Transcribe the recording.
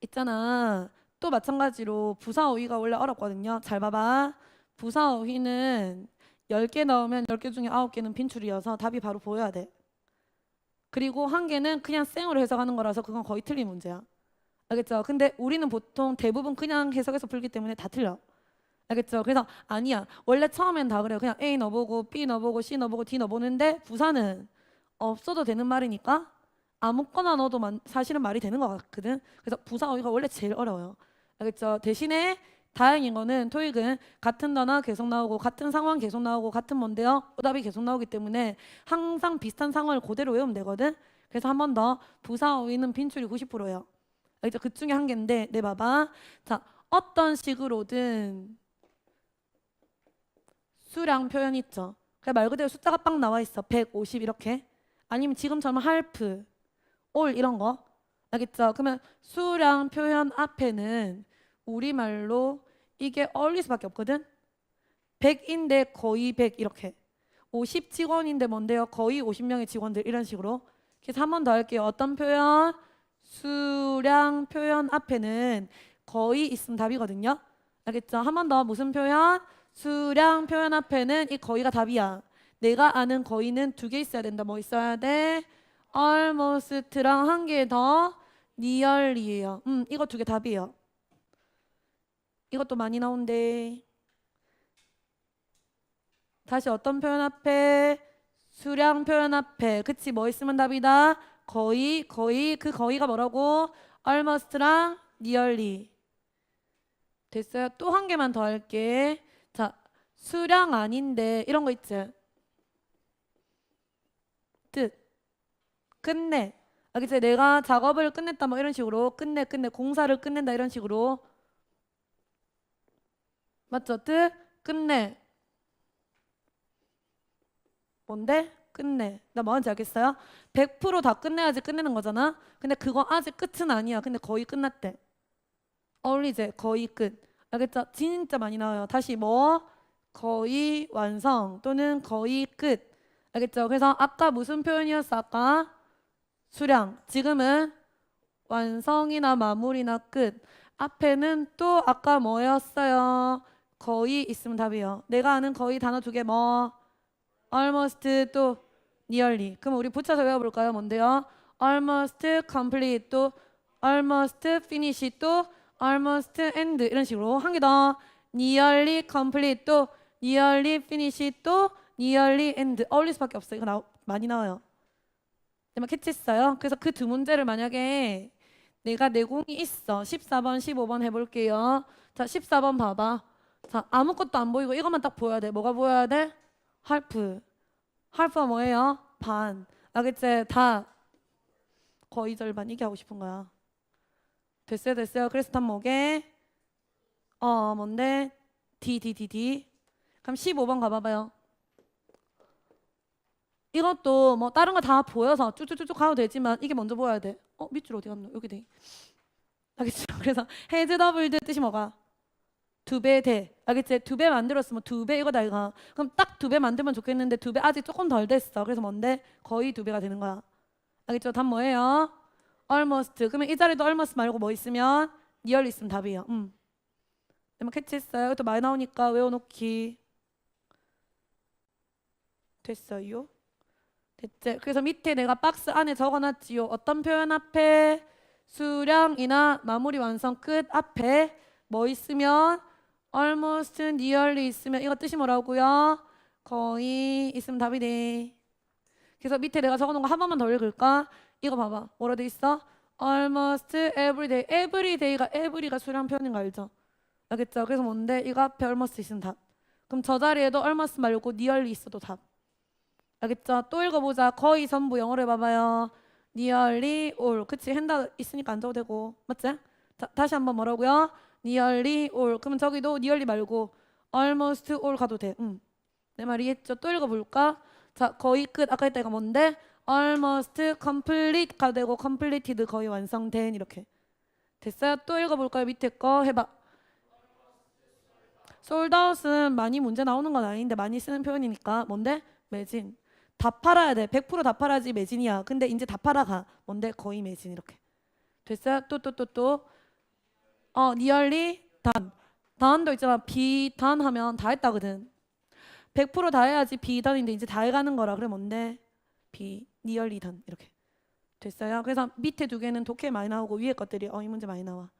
있잖아. 또 마찬가지로 부사 어휘가 원래 어렵거든요. 잘 봐봐. 부사 어휘는 10개 넣으면 10개 중에 9개는 빈출이어서 답이 바로 보여야 돼. 그리고 한 개는 그냥 생으로 해석하는 거라서 그건 거의 틀린 문제야. 알겠죠? 근데 우리는 보통 대부분 그냥 해석해서 풀기 때문에 다 틀려. 알겠죠? 그래서 아니야. 원래 처음엔 다 그래요. 그냥 A 넣어보고 B 넣어보고 C 넣어보고 D 넣어보는데 부사는 없어도 되는 말이니까 아무거나 넣어도 만- 사실은 말이 되는 것 같거든. 그래서 부사 어휘가 원래 제일 어려워요. 알겠죠? 대신에 다행인 거는 토익은 같은 단어 계속 나오고 같은 상황 계속 나오고 같은 뭔데요? 오답이 계속 나오기 때문에 항상 비슷한 상황을 그대로 외우면 되거든. 그래서 한 번 더 부사 어휘는 빈출이 90%예요. 알겠죠? 그 중에 한 개인데 네 봐봐. 자 어떤 식으로든 수량 표현 있죠. 그말 그대로 숫자가 빡 나와 있어. 150 이렇게. 아니면 지금처럼 할프, 올 이런 거. 알겠죠? 그러면 수량 표현 앞에는 우리말로 이게 어울릴 수밖에 없거든. 100인데 거의 100 이렇게. 50 직원인데 뭔데요? 거의 50명의 직원들 이런 식으로. 그래서 한 번 더 할게요. 어떤 표현? 수량 표현 앞에는 거의 있으면 답이거든요. 알겠죠? 한 번 더 무슨 표현? 수량 표현 앞에는 이 거의가 답이야. 내가 아는 거의는 두 개 있어야 된다. 뭐 있어야 돼? Almost랑 한 개 더 nearly예요. 음, 이거 두 개 답이에요. 이것도 많이 나온대. 다시 어떤 표현 앞에? 수량 표현 앞에. 그치? 뭐 있으면 답이다? 거의, 거의. 그 거의가 뭐라고? almost랑 nearly. 됐어요? 또 한 개만 더 할게. 자, 수량 아닌데 이런 거 있지? 뜻. 끝내. 알겠지? 내가 작업을 끝냈다 뭐 이런 식으로 끝내 끝내 공사를 끝낸다 이런 식으로 맞죠? 뜻 끝내. 뭔데? 끝내. 나 뭔지 알겠어요? 100%다 끝내야지 끝내는 거잖아. 근데 그거 아직 끝은 아니야. 근데 거의 끝났대. 어울리지? 거의 끝. 알겠죠? 진짜 많이 나와요. 다시 뭐? 거의 완성 또는 거의 끝. 알겠죠? 그래서 아까 무슨 표현이었어? 아까 수량. 지금은 완성이나 마무리나 끝. 앞에는 또 아까 뭐였어요? 거의 있으면 답이에요. 내가 아는 거의 단어 두 개 뭐? almost 또 nearly. 그럼 우리 붙여서 외워볼까요? 뭔데요? almost complete 또 almost finish 또 almost end 이런 식으로 한 개 더 nearly complete 또 nearly finish 또 nearly end 어울릴 수밖에 없어요. 이거 나, 많이 나와요. 내가 캐치했어요. 그래서 그 두 문제를 만약에 내가 내공이 있어. 14번, 15번 해볼게요. 자, 14번 봐봐. 자, 아무것도 안 보이고 이것만 딱 보여야 돼. 뭐가 보여야 돼? 할프. 할프가 뭐예요? 반. 알겠지? 다 거의 절반 이게 하고 싶은 거야. 됐어요, 됐어요. 그래서 답 뭐게? 어, 뭔데? D, D, D, D. 그럼 15번 가봐봐요. 이것도 뭐 다른 거 다 보여서 쭉쭉쭉쭉 가도 되지만 이게 먼저 보여야 돼. 어, 밑줄 어디 갔노? 여기 돼. 알겠죠? 그래서 헤즈 더블드 뜻이 뭐가? 두 배 돼. 알겠지? 두 배 만들었으면 두 배 이거다 이거. 그럼 딱 두 배 만들면 좋겠는데 두 배 아직 조금 덜 됐어. 그래서 뭔데? 거의 두 배가 되는 거야. 알겠죠? 답 뭐예요? almost. 그러면 이 자리도 almost 말고 뭐 있으면 nearly 있으면 답이에요. 음. 내가 캐치했어요. 또 많이 나오니까 외워놓기. 됐어요? 됐지? 그래서 밑에 내가 박스 안에 적어놨지요. 어떤 표현 앞에 수량이나 마무리 완성 끝 앞에 뭐 있으면 almost, nearly 있으면 이거 뜻이 뭐라고요? 거의 있으면 답이 돼. 그래서 밑에 내가 적어놓은 거 한 번만 더 읽을까? 이거 봐봐. 뭐라 돼 있어? almost every day. every day가 every가 수량 표현인 거 알죠? 알겠죠? 그래서 뭔데? 이거 앞에 almost 있으면 답. 그럼 저 자리에도 almost 말고 nearly 있어도 답. 알겠죠? 또 읽어보자. 거의 전부 영어로 해봐봐요. nearly all. 그치? 핸다 있으니까 안 적어도 되고. 맞지? 자, 다시 한번 뭐라고요? nearly all. 그러면 저기도 nearly 말고 almost all 가도 돼. 응. 내 말이 이해했죠? 또 읽어볼까? 자, 거의 끝. 아까 했다 이거 뭔데? almost complete 가도 되고 completed 거의 완성된 이렇게. 됐어요? 또 읽어볼까요? 밑에 거 해봐. 솔드아웃은 많이 문제 나오는 건 아닌데 많이 쓰는 표현이니까 뭔데? 매진. 다 팔아야 돼. 100%다 팔아야지 매진이야. 근데 이제 다 팔아가. 뭔데? 거의 매진 이렇게. 됐어요? 또 또 또 또. 어, nearly done. done도 있잖아. done 하면 다 했다거든. 100%다 해야지 done인데 이제 다 해가는 거라. 그래 뭔데? be nearly done 이렇게 됐어요. 그래서 밑에 두 개는 독해 많이 나오고 위에 것들이 어 이 문제 많이 나와.